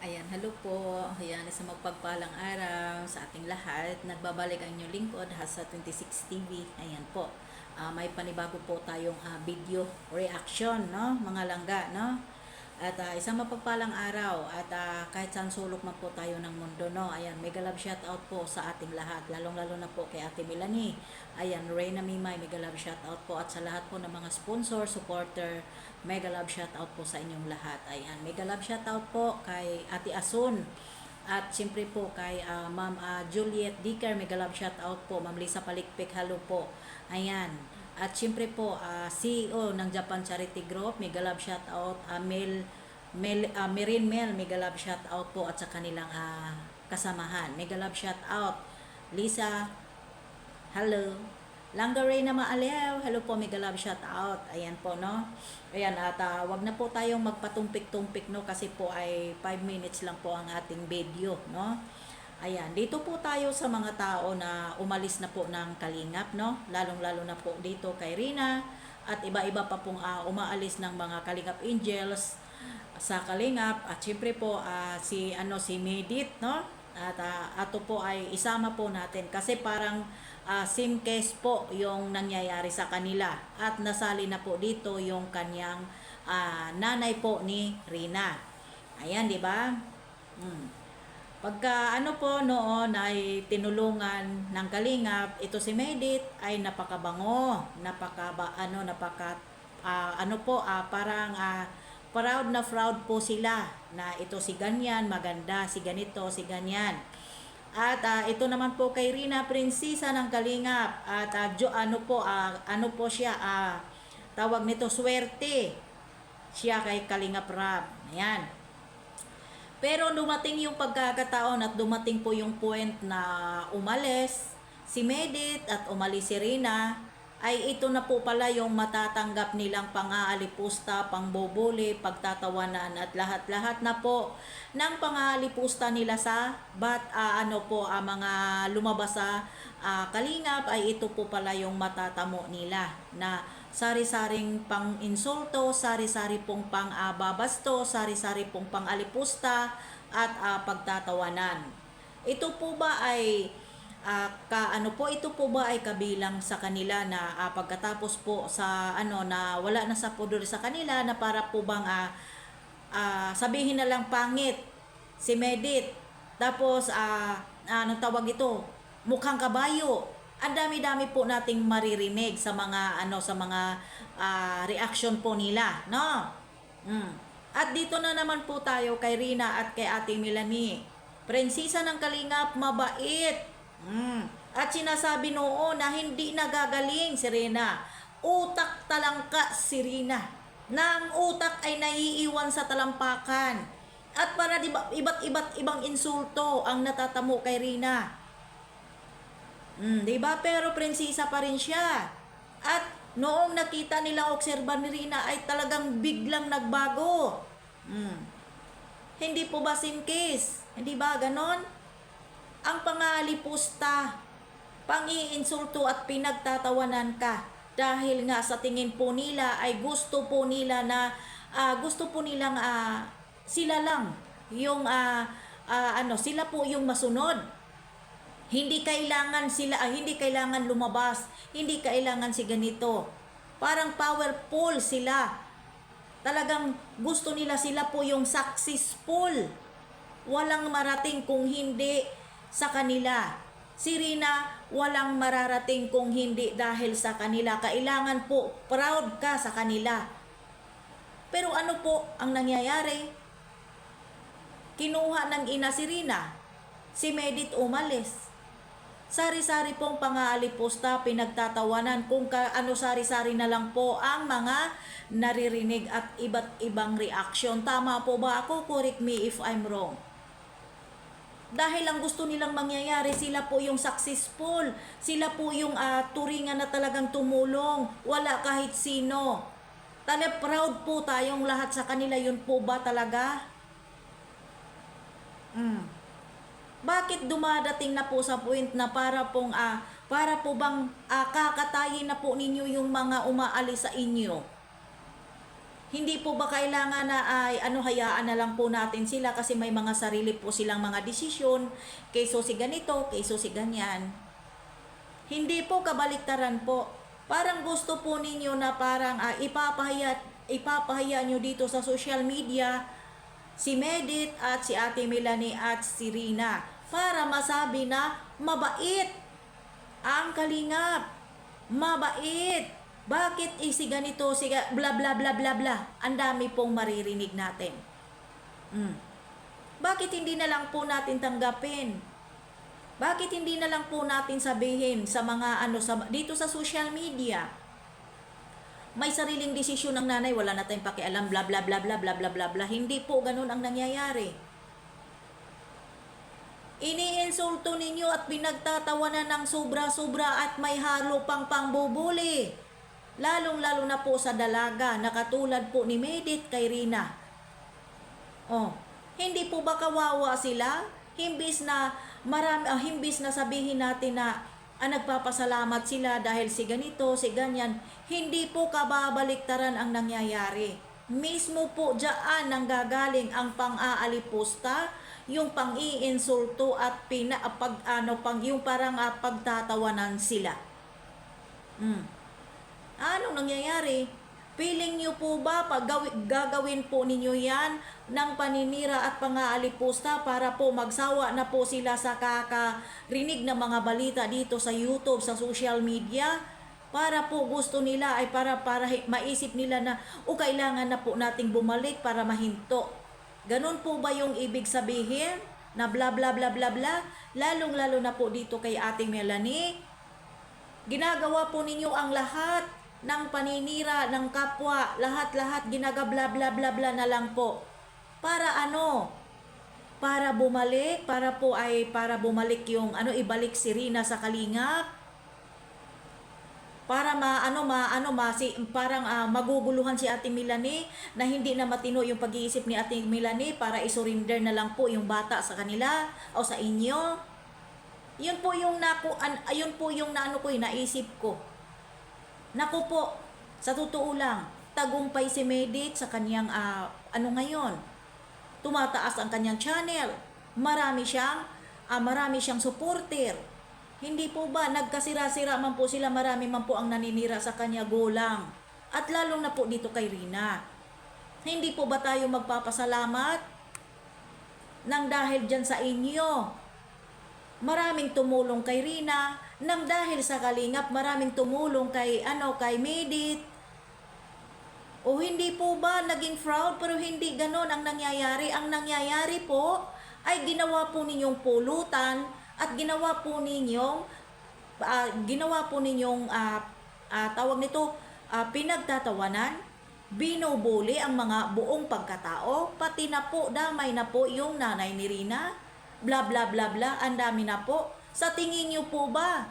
Ayan, hello po. Ayan, sa magpagpalang araw sa ating lahat. Nagbabalik ang inyong lingkod, Hasa 26 TV. Ayan po. Ah, may panibago po tayong ah, video reaction, no? Mga langga, no? At ah, isang mapagpalang araw at ah, kahit saan sulok man po tayo ng mundo, no? Ayan, mega love shout out po sa ating lahat. Lalong-lalo na po kay Ate Melanie. Ayan, Reyna Mimay, mega love shout out po at sa lahat po ng mga sponsor, supporter, mega love shout out po sa inyong lahat. Ayan, mega love shout out po kay Ate Asun. At siyempre po kay ah, Ma'am ah, Juliet Dicker, mega love shout out po. Ma'am Lisa Palikpik, hello po. Ayan. At siyempre po, ah, CEO ng Japan Charity Group, mega love shout out. ah, Mel, Mel, ah, Merin Mel, mega love shout out po at sa kanilang ah, kasamahan. Mega love shout out. Lisa, hello. Langgaray na maalew. Hello po, mega love shout out. Ayan po, no? Ayan, at ah, wag na po tayong magpatumpik-tumpik, no? Kasi po ay 5 minutes lang po ang ating video, no? Ayan, dito po tayo sa mga tao na umalis na po ng kalingap, no? Lalong-lalo na po dito kay Rina at iba-iba pa pong ah, umaalis ng mga kalingap angels sa kalingap at syempre po ah, si ano si Medit, no? At ah, ato po ay isama po natin kasi parang ah, same case po yung nangyayari sa kanila at nasali na po dito yung kanyang ah, nanay po ni Rina. Ayan, di ba? Hmm. Pagka ano po noon ay tinulungan ng Kalingap, ito si Medit ay napakabango, napaka ano napaka ah, ano po ah, parang ah, proud na proud po sila na ito si ganyan, maganda, si ganito, si ganyan. At ah, ito naman po kay Rina, prinsesa ng Kalingap. At ah, jo, ano po ah, ano po siya ah, tawag nito swerte. Siya kay Kalingap Rab. Ayan. Pero dumating yung pagkakataon at dumating po yung point na umalis si Medit at umalis si Rina, ay ito na po pala yung matatanggap nilang pang-aalipusta, pangbobole, pagtatawanan at lahat-lahat na po ng pang-aalipusta nila sa bat ah, ano po ang mga lumabas sa ah, kalingap ay ito po pala yung matatamo nila na sari-saring pang-insulto, sari-sari pong pang-ababasto, sari-sari pong pang-alipusta at ah, pagtatawanan. Ito po ba ay ah, ka ano po ito po ba ay kabilang sa kanila na ah, pagkatapos po sa ano na wala na sa pudor sa kanila na para po bang ah, ah, sabihin na lang pangit si Medit. Tapos ah anong tawag ito? Mukhang kabayo ang dami-dami po nating maririnig sa mga ano sa mga ah, reaction po nila no mm. at dito na naman po tayo kay Rina at kay Ate Melanie prinsesa ng Kalingap mabait Mm. At sinasabi noon na hindi nagagaling si Rina. Utak talangka si Rina. Na ang utak ay naiiwan sa talampakan. At para di ba, iba't iba't ibang insulto ang natatamo kay Rina. Mm, di ba? Pero prinsesa pa rin siya. At noong nakita nila obserba ni Rina ay talagang biglang nagbago. Mm. Hindi po ba sinkis? Hindi ba ganon? ang pangalipusta, pangiinsulto at pinagtatawanan ka dahil nga sa tingin po nila ay gusto po nila na ah, gusto po nilang ah, sila lang yung ah, ah, ano sila po yung masunod hindi kailangan sila ah, hindi kailangan lumabas hindi kailangan si ganito parang powerful sila talagang gusto nila sila po yung successful walang marating kung hindi sa kanila. Si Rina, walang mararating kung hindi dahil sa kanila. Kailangan po, proud ka sa kanila. Pero ano po ang nangyayari? Kinuha ng ina si Rina. Si Medit umalis. Sari-sari pong pangaalipusta, pinagtatawanan kung ka, ano sari-sari na lang po ang mga naririnig at iba't ibang reaction. Tama po ba ako? Correct me if I'm wrong. Dahil ang gusto nilang mangyayari, sila po yung successful. Sila po yung uh, turingan na talagang tumulong. Wala kahit sino. Tala proud po tayong lahat sa kanila. Yun po ba talaga? Mm. Bakit dumadating na po sa point na para pong uh, para po bang uh, kakatayin na po ninyo yung mga umaalis sa inyo? Hindi po ba kailangan na ay ano hayaan na lang po natin sila kasi may mga sarili po silang mga desisyon, kayso si ganito, kayso si ganyan. Hindi po kabaliktaran po. Parang gusto po ninyo na parang ah, ipapahiya, ipapahiya nyo dito sa social media si Medit at si Ate Melanie at si Rina para masabi na mabait ang kalingap. Mabait. Bakit isi ganito, si bla bla bla bla bla. Ang dami pong maririnig natin. Mm. Bakit hindi na lang po natin tanggapin? Bakit hindi na lang po natin sabihin sa mga ano sa dito sa social media? May sariling desisyon ng nanay, wala na tayong pakialam, bla bla bla bla bla bla bla bla. Hindi po ganun ang nangyayari. Iniinsulto ninyo at pinagtatawanan ng sobra-sobra at may halo pang pangbubuli. Lalong-lalo na po sa dalaga na katulad po ni Medit kay Rina. Oh, hindi po ba kawawa sila? Himbis na marami, ah, himbis na sabihin natin na ah, nagpapasalamat sila dahil si ganito, si ganyan, hindi po kababaliktaran ang nangyayari. Mismo po dyan nang gagaling ang pang-aalipusta, yung pang-iinsulto at pina, pag, ano, pang, yung parang ah, pagtatawanan sila. Mm. Anong nangyayari? Feeling niyo po ba pag gawi- gagawin po ninyo yan ng paninira at pangaalipusta para po magsawa na po sila sa kakarinig ng mga balita dito sa YouTube, sa social media? Para po gusto nila ay para para maisip nila na o kailangan na po nating bumalik para mahinto. Ganon po ba yung ibig sabihin? Na bla bla bla bla bla? Lalong lalo na po dito kay Ate Melanie. Ginagawa po ninyo ang lahat ng paninira ng kapwa, lahat-lahat ginagabla bla bla bla na lang po. Para ano? Para bumalik, para po ay para bumalik yung ano ibalik si Rina sa kalingap. Para ma ano ma ano ma si parang ah, maguguluhan si Ate Milani na hindi na matino yung pag-iisip ni Ate Milani para isurrender na lang po yung bata sa kanila o sa inyo. Yun po yung naku an, ayun po yung naano ko yung naisip ko. Naku po, sa totoo lang, tagumpay si Medit sa kanyang ah, ano ngayon. Tumataas ang kanyang channel. Marami siyang ah, marami siyang supporter. Hindi po ba nagkasira-sira man po sila, marami man po ang naninira sa kanya gulang. At lalong na po dito kay Rina. Hindi po ba tayo magpapasalamat nang dahil dyan sa inyo? Maraming tumulong kay Rina, nang dahil sa kalingap, maraming tumulong kay ano kay Medit. O hindi po ba naging fraud pero hindi ganon ang nangyayari. Ang nangyayari po ay ginawa po ninyong pulutan at ginawa po ninyong ah, ginawa po ninyong ah, ah, tawag nito ah, pinagtatawanan binubuli ang mga buong pagkatao pati na po damay na po yung nanay ni Rina bla bla bla bla ang dami na po sa tingin niyo po ba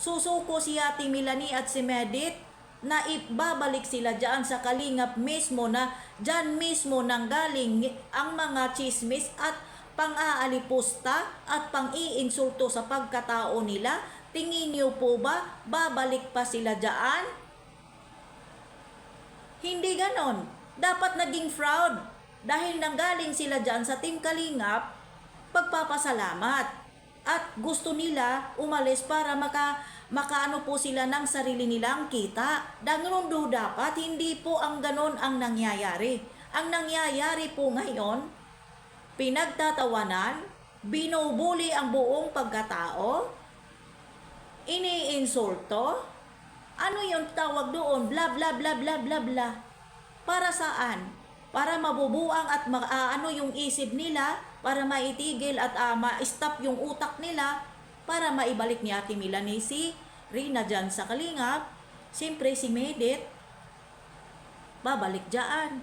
susuko si Ate Milani at si Medit na ibabalik sila dyan sa kalingap mismo na dyan mismo nang galing ang mga chismis at pang-aalipusta at pang-iinsulto sa pagkatao nila, tingin niyo po ba babalik pa sila dyan? Hindi ganon. Dapat naging fraud dahil nanggaling sila dyan sa Team Kalingap, pagpapasalamat. At gusto nila umalis para maka makaano po sila ng sarili nilang kita. Ganun do dapat, hindi po ang ganon ang nangyayari. Ang nangyayari po ngayon, pinagtatawanan, binubuli ang buong pagkatao, iniinsulto, ano yung tawag doon? Bla bla bla bla bla bla. Para saan? Para mabubuang at ma- ah, ano yung isip nila, para maitigil at ah, ma-stop yung utak nila, para maibalik ni Ate Milani si Rina dyan sa Kalingap. Siyempre si Medit, babalik dyan.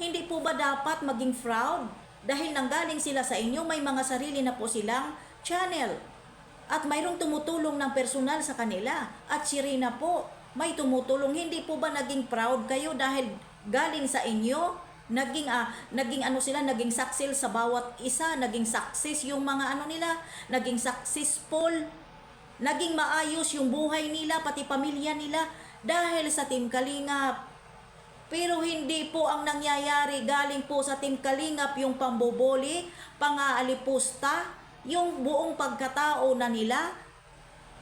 Hindi po ba dapat maging fraud? Dahil nanggaling sila sa inyo, may mga sarili na po silang channel. At mayroong tumutulong ng personal sa kanila. At si Rina po, may tumutulong. Hindi po ba naging proud kayo dahil galing sa inyo? Naging, ah, naging ano sila, naging success sa bawat isa. Naging success yung mga ano nila. Naging successful. Naging maayos yung buhay nila, pati pamilya nila. Dahil sa Team Kalingap. Pero hindi po ang nangyayari galing po sa Team Kalingap yung pamboboli, pangaalipusta, yung buong pagkatao na nila,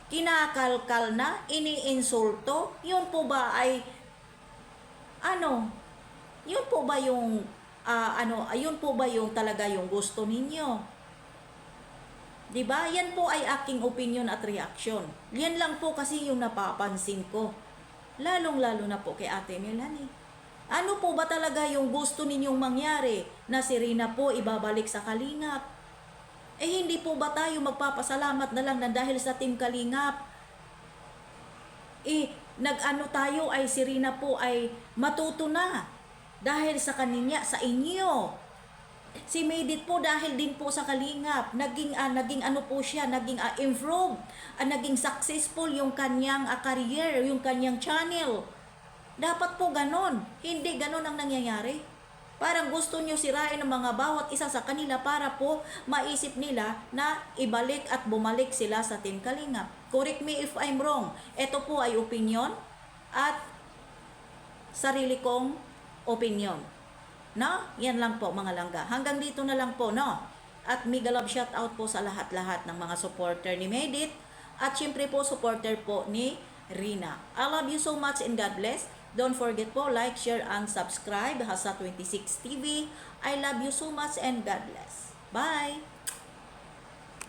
kinakalkal na, iniinsulto, yun po ba ay ano, yun po ba yung ah, ano, ayun po ba yung talaga yung gusto ninyo? 'Di ba? Yan po ay aking opinion at reaction. Yan lang po kasi yung napapansin ko. Lalong-lalo na po kay Ate Melanie. Ano po ba talaga yung gusto ninyong mangyari na si Rina po ibabalik sa Kalingap? Eh hindi po ba tayo magpapasalamat na lang na dahil sa Team Kalingap eh, nag-ano tayo ay si Rina po ay matuto na dahil sa kaninya, sa inyo. Si Maydit po dahil din po sa Kalingap, naging ah, naging ano po siya, naging ah, improve, ah, naging successful yung kanyang ah, career, yung kanyang channel. Dapat po ganon. Hindi ganon ang nangyayari. Parang gusto nyo sirain ng mga bawat isa sa kanila para po maisip nila na ibalik at bumalik sila sa Team Kalingap. Correct me if I'm wrong. Ito po ay opinion at sarili kong opinion. No? Yan lang po mga langga. Hanggang dito na lang po, no? At mega love shout out po sa lahat-lahat ng mga supporter ni Medit at syempre po supporter po ni Rina. I love you so much and God bless. Don't forget po, like, share, and subscribe. Hasa26 TV. I love you so much and God bless. Bye!